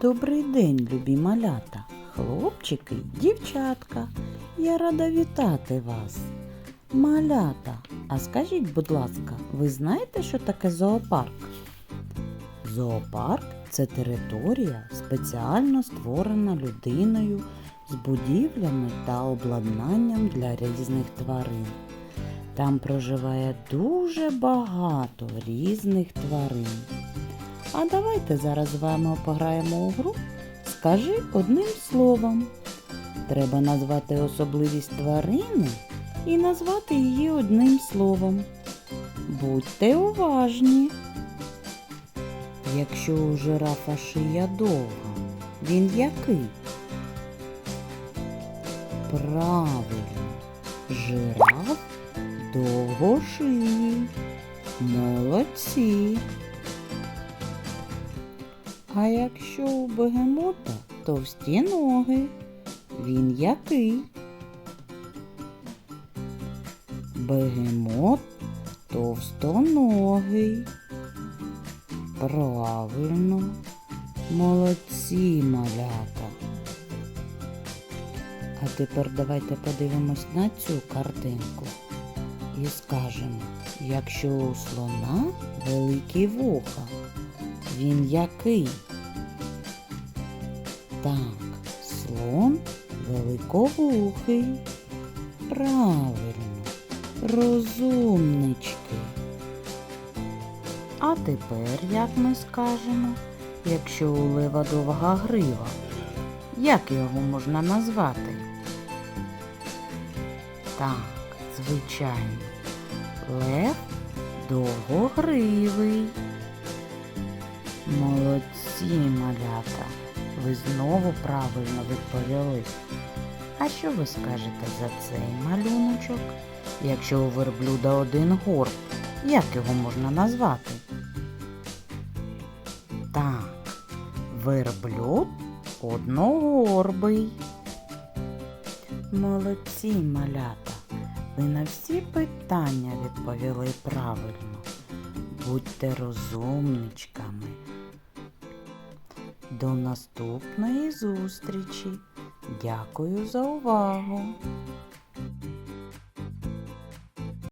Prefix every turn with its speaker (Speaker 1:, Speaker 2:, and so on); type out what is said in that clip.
Speaker 1: Добрий день, любі малята, хлопчики дівчатка. Я рада вітати вас. Малята, а скажіть, будь ласка, ви знаєте, що таке зоопарк? Зоопарк це територія, спеціально створена людиною з будівлями та обладнанням для різних тварин. Там проживає дуже багато різних тварин. А давайте зараз з вами пограємо у гру. Скажи одним словом. Треба назвати особливість тварини і назвати її одним словом. Будьте уважні. Якщо у жирафа шия довга, він який? Правильно, жираф довгошиїй. Молодці. А якщо у бегемота товсті ноги, він який? Бегемот товстоногий. Правильно, молодці малята. А тепер давайте подивимось на цю картинку і скажемо, якщо у слона великі вуха, він який? Так, слон великовухий. Правильно, розумнички. А тепер, як ми скажемо, якщо у лева довга грива, як його можна назвати? Так, звичайно, лев довгогривий. Молодці, малята, ви знову правильно відповіли. А що ви скажете за цей малюночок? Якщо у верблюда один горб, як його можна назвати? Так, верблюд одногорбий. Молодці, малята, ви на всі питання відповіли правильно. Будьте розумничками. До наступної зустрічі. Дякую за увагу!